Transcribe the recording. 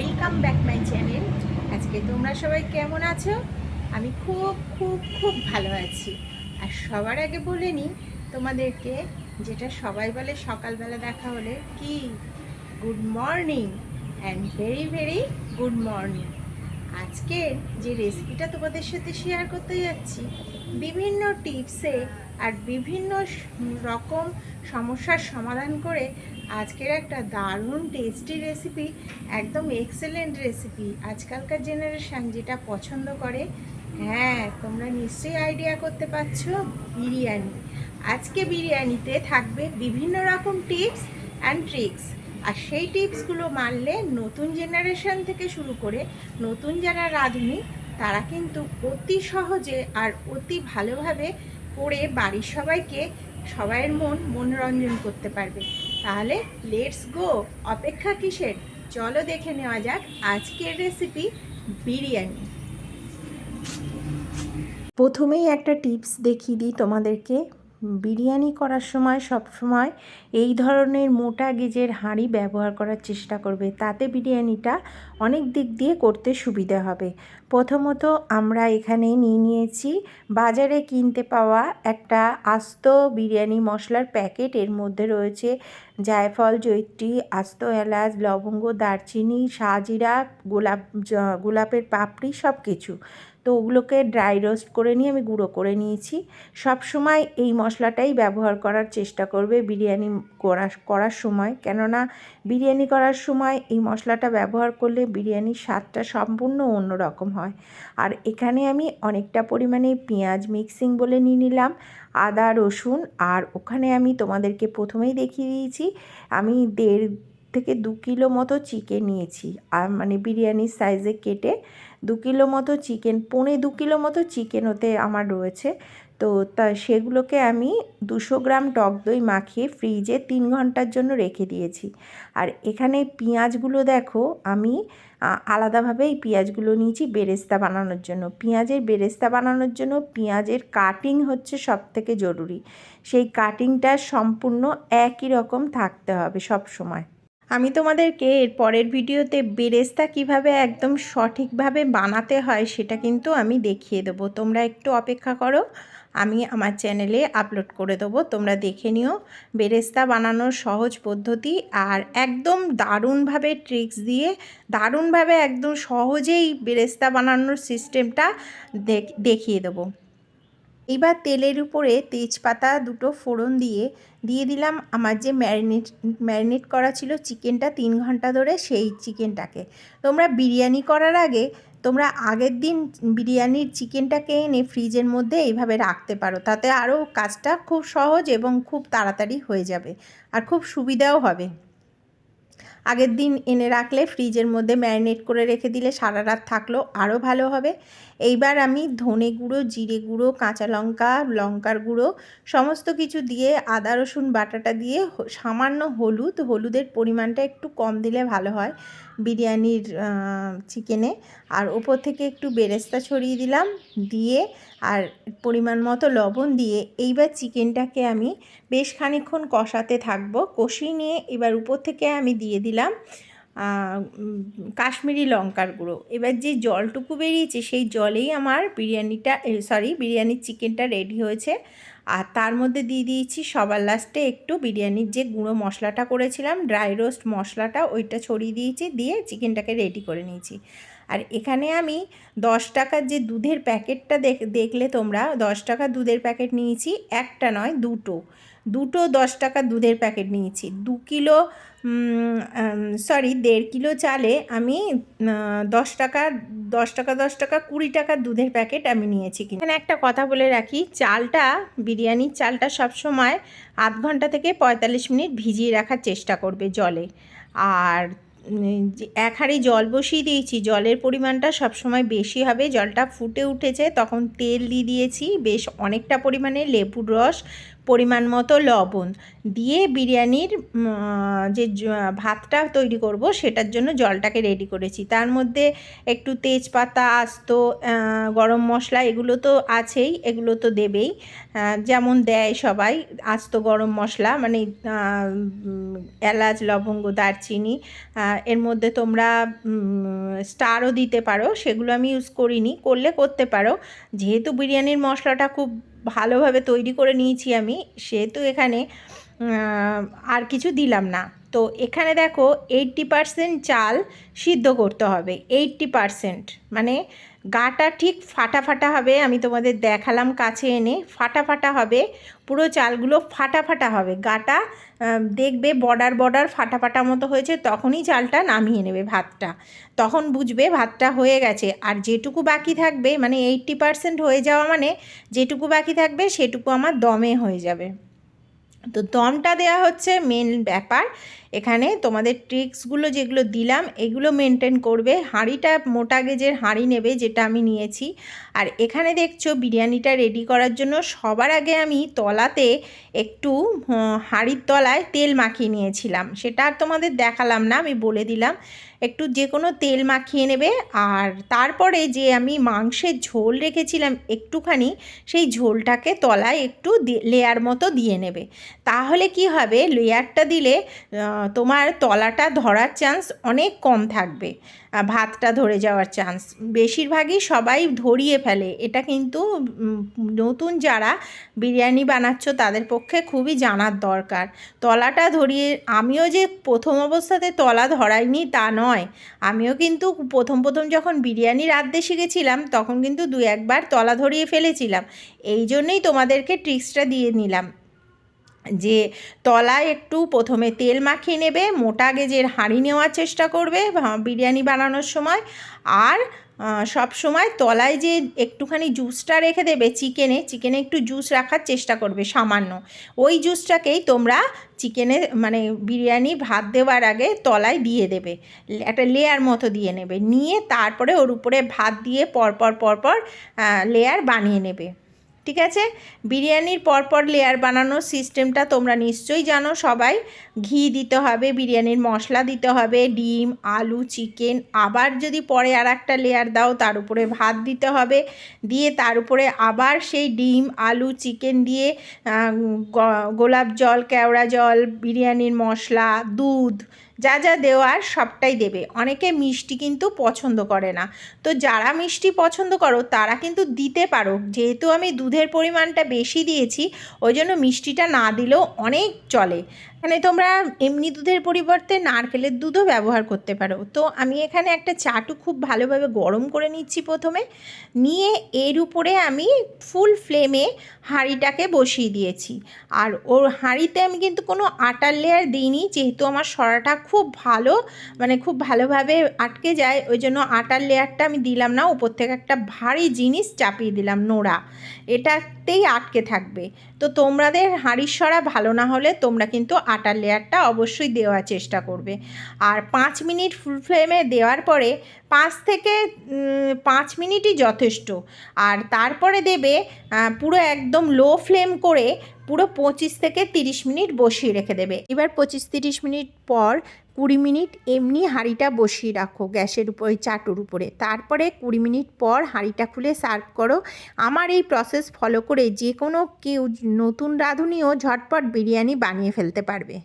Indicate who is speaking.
Speaker 1: Welcome back my channel আজকে তোমরা সবাই কেমন আছো? আমি খুব খুব খুব ভালো আছি। আর সবার আগে বলে নিই তোমাদেরকে যেটা সবাই বলে সকালবেলা দেখা হলে, কি? Good morning and very very good morning আজকের যে রেসিপিটা তোমাদের সাথে শেয়ার করতে যাচ্ছি, বিভিন্ন টিপসে আর বিভিন্ন রকম সমস্যার সমাধান করে আজকের একটা দারুণ টেস্টি রেসিপি একদম এক্সেলেন্ট রেসিপি আজকালকার জেনারেশান যেটা পছন্দ করে হ্যাঁ তোমরা নিশ্চয়ই আইডিয়া করতে পারছ বিরিয়ানি। আজকে বিরিয়ানিতে থাকবে বিভিন্ন রকম টিপস অ্যান্ড ট্রিক্স আর সেই টিপসগুলো মানলে নতুন জেনারেশান থেকে শুরু করে নতুন যারা রাঁধুনি, তারা কিন্তু অতি সহজে আর অতি ভালোভাবে করে বাড়ির সবাইকে সবাইয়ের মন মনোরঞ্জন করতে পারবে। তাহলে লেটস গো অপেক্ষা কিসের? চলো দেখে নেওয়া যাক আজকের রেসিপি বিরিয়ানি। প্রথমেই একটা টিপস দেখিয়ে দিই তোমাদেরকে। বিরিয়ানি করার সময় সব সময় এই ধরনের মোটা গেজের হাঁড়ি ব্যবহার করার চেষ্টা করবে। তাতে বিরিয়ানিটা অনেক দিক দিয়ে করতে সুবিধা হবে। প্রথমত আমরা এখানে নিয়ে নিয়েছি বাজারে কিনতে পাওয়া একটা আস্ত বিরিয়ানি মশলার প্যাকেট। এর মধ্যে রয়েছে জায়ফল জৈত্রী আস্ত এলাচ, লবঙ্গ, দারচিনি, শাহজিরা, গোলাপ গোলাপের পাপড়ি সব কিছু তো ওগুলোকে ড্রাই রোস্ট করে নিয়ে আমি গুঁড়ো করে নিয়েছি। সব সময় এই মশলাটাই ব্যবহার করার চেষ্টা করবে বিরিয়ানি করা, করার সময়। কেননা বিরিয়ানি করার সময় এই মশলাটা ব্যবহার করলে বিরিয়ানির স্বাদটা সম্পূর্ণ অন্যরকম হয়। আর এখানে আমি অনেকটা পরিমাণে পেঁয়াজ মিক্সিং বলে নিয়ে নিলাম, আদা, রসুন, আর ওখানে আমি তোমাদেরকে প্রথমেই দেখিয়ে দিয়েছি, আমি দেড় থেকে দু কিলো মতো চিকেন নিয়েছি আর মানে বিরিয়ানির সাইজে কেটে। দু কিলো মতো চিকেন, পৌনে দু কিলো মতো চিকেন ওতে আমার রয়েছে। তো তা সেগুলোকে আমি দুশো গ্রাম টক দই মাখিয়ে ফ্রিজে তিন ঘণ্টার জন্য রেখে দিয়েছি। আর এখানে পেঁয়াজগুলো দেখো, আমি আলাদাভাবে এই পেঁয়াজগুলো নিয়েছি বেরেস্তা বানানোর জন্য। পেঁয়াজের বেরেস্তা বানানোর জন্য পেঁয়াজের কাটিং হচ্ছে সব থেকে জরুরি। সেই কাটিংটা সম্পূর্ণ একই রকম থাকতে হবে সব সময় আমি তোমাদেরকে এর পরের ভিডিওতে বেরেস্তা কীভাবে একদম সঠিকভাবে বানাতে হয় সেটা কিন্তু আমি দেখিয়ে দেবো। তোমরা একটু অপেক্ষা করো, আমি আমার চ্যানেলে আপলোড করে দেবো। তোমরা দেখে নিও, বেরেস্তা বানানোর সহজ পদ্ধতি আর একদম দারুণভাবে ট্রিক্স দিয়ে, দারুণভাবে একদম সহজেই বেরেস্তা বানানোর সিস্টেমটা দেখ- দেখিয়ে দেবো। এবার তেলের উপরে তেজপাতা দুটো ফোড়ন দিয়ে দিয়ে দিলাম আমার যে ম্যারিনেট ম্যারিনেট করা ছিল চিকেনটা তিন ঘণ্টা ধরে সেই চিকেনটাকে। তোমরা বিরিয়ানি করার আগে তোমরা আগের দিন বিরিয়ানির চিকেনটাকে এনে ফ্রিজের মধ্যে এইভাবে রাখতে পারো। তাতে আরও কাজটা খুব সহজ এবং খুব তাড়াতাড়ি হয়ে যাবে। আর খুব সুবিধাও হবে। আগের দিন এনে রাখলে ফ্রিজের মধ্যে ম্যারিনেট করে রেখে দিলে সারা রাত থাকল আরও ভালো হবে। এইবার আমি ধনে গুঁড়ো, জিরে গুঁড়ো, কাঁচা লঙ্কা, লঙ্কার গুঁড়ো সমস্ত কিছু দিয়ে আদা, রসুন বাটাটা দিয়ে সামান্য হলুদ, হলুদের পরিমাণটা একটু কম দিলে ভালো হয়। বিরিয়ানির চিকেনে আর ওপর থেকে একটু বেরেস্তা ছড়িয়ে দিলাম, দিয়ে আর পরিমাণ মতো লবণ দিয়ে এইবার চিকেনটাকে আমি বেশ খানিক্ষণ কষাতে থাকব। কষিয়ে নিয়ে এবার উপর থেকে আমি দিয়ে দিলাম কাশ্মীরি লঙ্কার গুঁড়ো। এবার যে জলটুকু বেরিয়েছে, সেই জলেই আমার বিরিয়ানিটা সরি বিরিয়ানির চিকেনটা রেডি হয়েছে। আর তার মধ্যে দিয়ে দিয়েছি সবার লাস্টে একটু বিরিয়ানির যে গুঁড়ো মশলাটা করেছিলাম ড্রাই রোস্ট মশলাটা, ওইটা ছড়িয়ে দিয়েছি, দিয়ে চিকেনটাকে রেডি করে নিয়েছি। আর এখানে আমি দশ টাকার যে দুধের প্যাকেটটা দেখ, দেখলে তোমরা, দশ টাকার দুধের প্যাকেট নিয়েছি, একটা নয়, দুটো। দুটো দশ টাকা দুধের প্যাকেট নিয়েছি। দু কিলো সরি দেড় কিলো চালে আমি দশ টাকা দশ টাকা দশ টাকা, কুড়ি টাকা দুধের প্যাকেট আমি নিয়েছি এখানে একটা কথা বলে রাখি, চালটা, বিরিয়ানির চালটা সবসময় আধ ঘণ্টা থেকে পঁয়তাল্লিশ মিনিট ভিজিয়ে রাখার চেষ্টা করবে জলে। আর এক হাঁড়ি জল বসিয়ে দিয়েছি, জলের পরিমাণটা সবসময় বেশি হবে, জলটা ফুটে উঠেছে, তখন তেল দিয়ে দিয়েছি, বেশ অনেকটা পরিমাণে লেবুর রস পরিমাণ মতো লবণ দিয়ে বিরিয়ানির যে ভাতটা তৈরি করব সেটার জন্য জলটাকে রেডি করেছি। তার মধ্যে একটু তেজপাতা, আস্ত গরম মশলা এগুলো তো আছেই, এগুলো তো দেবেই। যেমন দেয় সবাই, আস্ত গরম মশলা মানে এলাচ, লবঙ্গ, দারচিনি এর মধ্যে তোমরা স্টারও দিতে পারো, সেগুলো আমি ইউজ করিনি, করলে করতে পারো। যেহেতু বিরিয়ানির মশলাটা খুব ভালোভাবে তৈরি করে নিয়েছি আমি, সেহেতু এখানে আর কিছু দিলাম না। তো এখানে দেখো এইট্টি পারসেন্ট চাল সিদ্ধ করতে হবে এইট্টি পারসেন্ট মানে গাটা ঠিক ফাটা ফাটা হবে, আমি তোমাদের দেখালাম কাছে এনে। ফাটা ফাটা হবে, পুরো চালগুলো ফাটা ফাটা হবে। গাটা দেখবে বর্ডার বর্ডার ফাটা ফাটা মতো হয়েছে, তখনই চালটা নামিয়ে নেবে ভাতটা। তখন বুঝবে ভাতটা হয়ে গেছে। আর যেটুকু বাকি থাকবে মানে এইট্টি পারসেন্ট হয়ে যাওয়া মানে যেটুকু বাকি থাকবে, সেটুকু আমার দমে হয়ে যাবে। তো দমটা দেওয়া হচ্ছে মেন ব্যাপার। এখানে তোমাদের ট্রিক্সগুলো যেগুলো দিলাম, এগুলো মেনটেন করবে। হাঁড়িটা মোটা গেজের হাঁড়ি নেবে, যেটা আমি নিয়েছি। আর এখানে দেখছ, বিরিয়ানিটা রেডি করার জন্য সবার আগে আমি তলাতে একটু হাঁড়ির তলায় তেল মাখিয়ে নিয়েছিলাম। সেটা আর তোমাদের দেখালাম না, আমি বলে দিলাম। একটু যে কোনো তেল মাখিয়ে নেবে। আর তারপরে যে আমি মাংসের ঝোল রেখেছিলাম একটুখানি, সেই ঝোলটাকে তলায় একটু লেয়ার মতো দিয়ে নেবে। তাহলে কি হবে? লেয়ারটা দিলে তোমার তলাটা ধরার চান্স অনেক কম থাকবে। ভাতটা ধরে যাওয়ার চান্স বেশিরভাগই সবাই ধরিয়ে ফেলে। এটা কিন্তু নতুন যারা বিরিয়ানি বানাচ্ছ তাদের পক্ষে খুবই জানার দরকার। তলাটা ধরিয়ে, আমিও যে প্রথম অবস্থাতে তলা ধরাইনি তা নয়। আমিও কিন্তু প্রথম প্রথম যখন বিরিয়ানি রাঁধতে শিখেছিলাম, তখন কিন্তু দু একবার তলা ধরিয়ে ফেলেছিলাম। এই জন্যই তোমাদেরকে ট্রিক্সটা দিয়ে নিলাম। যে তলায় একটু প্রথমে তেল মাখিয়ে নেবে, মোটা গেজের হাঁড়ি নেওয়ার চেষ্টা করবে বিরিয়ানি বানানোর সময়। আর সব সময় তলায় যে একটুখানি জুসটা রেখে দেবে চিকেনে চিকেনে একটু জুস রাখার চেষ্টা করবে সামান্য। ওই জুসটাকেই তোমরা চিকেনে মানে বিরিয়ানি ভাত দেওয়ার আগে তলায় দিয়ে দেবে। একটা লেয়ার মতো দিয়ে নেবে। নিয়ে তারপরে ওর উপরে ভাত দিয়ে পরপর পরপর লেয়ার বানিয়ে নেবে। ঠিক আছে? বিরিয়ানির পরপর লেয়ার বানানোর সিস্টেমটা তোমরা নিশ্চয়ই জানো সবাই। ঘি দিতে হবে, বিরিয়ানির মশলা দিতে হবে, ডিম, আলু চিকেন আবার যদি পরে আর একটা লেয়ার দাও তার উপরে ভাত দিতে হবে। দিয়ে তার উপরে আবার সেই ডিম, আলু চিকেন দিয়ে গোলাপ জল, কেওড়া জল, বিরিয়ানির মশলা, দুধ যা যা দেওয়ার সবটাই দেবে। অনেকে মিষ্টি কিন্তু পছন্দ করে না। তো যারা মিষ্টি পছন্দ করো, তারা কিন্তু দিতে পারো। যেহেতু আমি দুধের পরিমাণটা বেশি দিয়েছি, ওই জন্য মিষ্টিটা না দিলেও অনেক চলে। মানে তোমরা এমনি দুধের পরিবর্তে নারকেলের দুধও ব্যবহার করতে পারো। তো আমি এখানে একটা চাটু খুব ভালোভাবে গরম করে নিচ্ছি প্রথমে। নিয়ে এর উপরে আমি ফুল ফ্লেমে হাঁড়িটাকে বসিয়ে দিয়েছি। আর ওর হাঁড়িতে আমি কিন্তু কোনো আটার লেয়ার দিইনি, যেহেতু আমার সরাটা খুব ভালো মানে খুব ভালোভাবে আটকে যায়, ওই জন্য আটার লেয়ারটা আমি দিলাম না। উপর থেকে একটা ভারী জিনিস চাপিয়ে দিলাম নোড়া। এটাতেই আটকে থাকবে। তো তোমাদের হাঁড়ির সরা ভালো না হলে তোমরা কিন্তু আটার লেয়ারটা অবশ্যই দেওয়ার চেষ্টা করবে। আর পাঁচ মিনিট ফুল ফ্লেমে দেওয়ার পরে পাঁচ থেকে পাঁচ মিনিটই যথেষ্ট। আর তারপরে দেবে পুরো একদম লো ফ্লেম করে পুরো পঁচিশ থেকে তিরিশ মিনিট বসিয়ে রেখে দেবে। এবার পঁচিশ তিরিশ মিনিট পর কুড়ি মিনিট এমনি হাঁড়িটা বসিয়ে রাখো গ্যাসের উপরে চাটুর উপরে। তারপরে কুড়ি মিনিট পর হাঁড়িটা খুলে সার্ভ করো। আমার এই প্রসেস ফলো করে যে কোনো কেউ নতুন রাঁধুনিও ঝটপট বিরিয়ানি বানিয়ে ফেলতে পারবে।